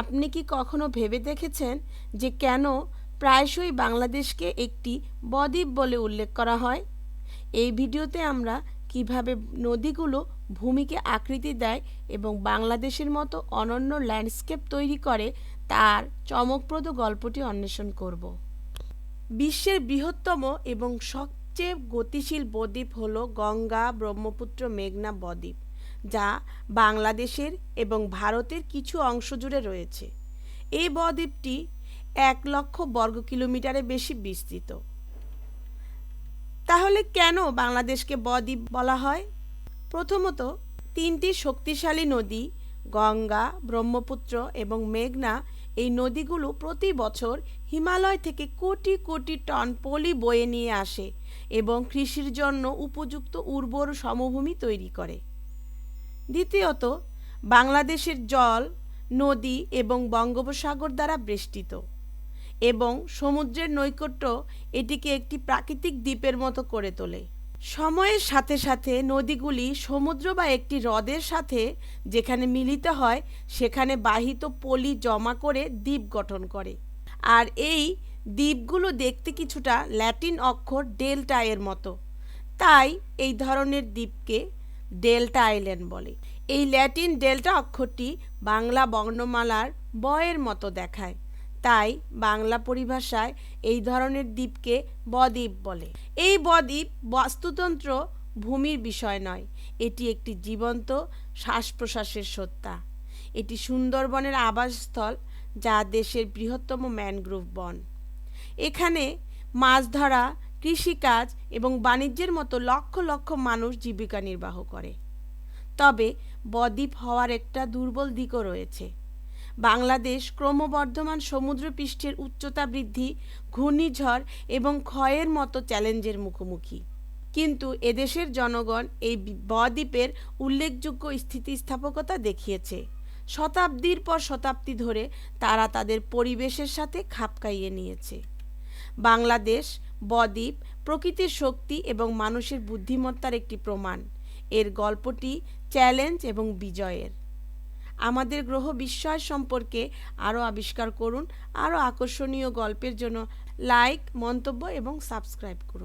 আপনি কি কখনো ভেবে দেখেছেন যে কেন প্রায়শই বাংলাদেশকে একটি বদ্বীপ বলে উল্লেখ করা হয়? এই ভিডিওতে আমরা কীভাবে নদীগুলো ভূমিকে আকৃতি দেয় এবং বাংলাদেশের মতো অনন্য ল্যান্ডস্কেপ তৈরি করে তার চমকপ্রদ গল্পটি অন্বেষণ করব। বিশ্বের বৃহত্তম এবং সবচেয়ে গতিশীল বদ্বীপ হল গঙ্গা ব্রহ্মপুত্র মেঘনা বদ্বীপ। যা বাংলাদেশের এবং ভারতের কিছু অংশ জুড়ে রয়েছে। এই বদ্বীপটি এক লক্ষ বর্গ কিলোমিটারে বেশি বিস্তৃত। তাহলে কেন বাংলাদেশকে বদ্বীপ বলা হয়? প্রথমত, তিনটি শক্তিশালী নদী, গঙ্গা, ব্রহ্মপুত্র এবং মেঘনা, এই নদীগুলো প্রতি বছর হিমালয় থেকে কোটি কোটি টন পলি বয়ে নিয়ে আসে এবং কৃষির জন্য উপযুক্ত উর্বর সমভূমি তৈরি করে। দ্বিতীয়ত, বাংলাদেশের জল, নদী এবং বঙ্গোপসাগর দ্বারা বেষ্টিত এবং সমুদ্রের নৈকট্য এটিকে একটি প্রাকৃতিক দ্বীপের মতো করে তোলে। সময়ের সাথে সাথে নদীগুলি সমুদ্র বা একটি হ্রদের সাথে যেখানে মিলিত হয়, সেখানে বাহিত পলি জমা করে দ্বীপ গঠন করে। আর এই দ্বীপগুলো দেখতে কিছুটা ল্যাটিন অক্ষর ডেল্টা মতো। তাই এই ধরনের দ্বীপকে ডেল্টা আইল্যান্ড বলে। এই ল্যাটিন ডেল্টা অক্ষরটি বাংলা বর্ণমালার বয়ের মতো দেখায়। তাই বাংলা পরিভাষায় এই ধরনের দ্বীপকে বদ্বীপ বলে। এই বদ্বীপ বাস্তুতন্ত্র ভূমির বিষয় নয়, এটি একটি জীবন্ত শ্বাস প্রশ্বাসের সত্তা। এটি সুন্দরবনের আবাসস্থল, যা দেশের বৃহত্তম ম্যানগ্রোভ বন। এখানে মাছ ধরা কৃষিকাজ এবং বাণিজ্যের মতো লক্ষ লক্ষ মানুষ জীবিকা নির্বাহ করে। তবে বদ্বীপ হওয়ার একটা দুর্বল দিকও রয়েছে। বাংলাদেশ ক্রমবর্ধমান সমুদ্রপৃষ্ঠের উচ্চতা বৃদ্ধি, ঘূর্ণিঝড় এবং ক্ষয়ের মতো চ্যালেঞ্জের মুখোমুখি। কিন্তু এদেশের জনগণ এই বদ্বীপের উল্লেখযোগ্য স্থিতিস্থাপকতা দেখিয়েছে। শতাব্দীর পর শতাব্দী ধরে তারা তাদের পরিবেশের সাথে খাপ খাইয়ে নিয়েছে। বাংলাদেশ বদ্বীপ প্রকৃতির শক্তি এবং মানুষের বুদ্ধিমত্তার একটি প্রমাণ। এর গল্পটি চ্যালেঞ্জ এবং বিজয়ের। আমাদের গ্রহ বিস্ময় সম্পর্কে আরও আবিষ্কার করুন, আরও আকর্ষণীয় গল্পের জন্য লাইক, মন্তব্য এবং সাবস্ক্রাইব করুন।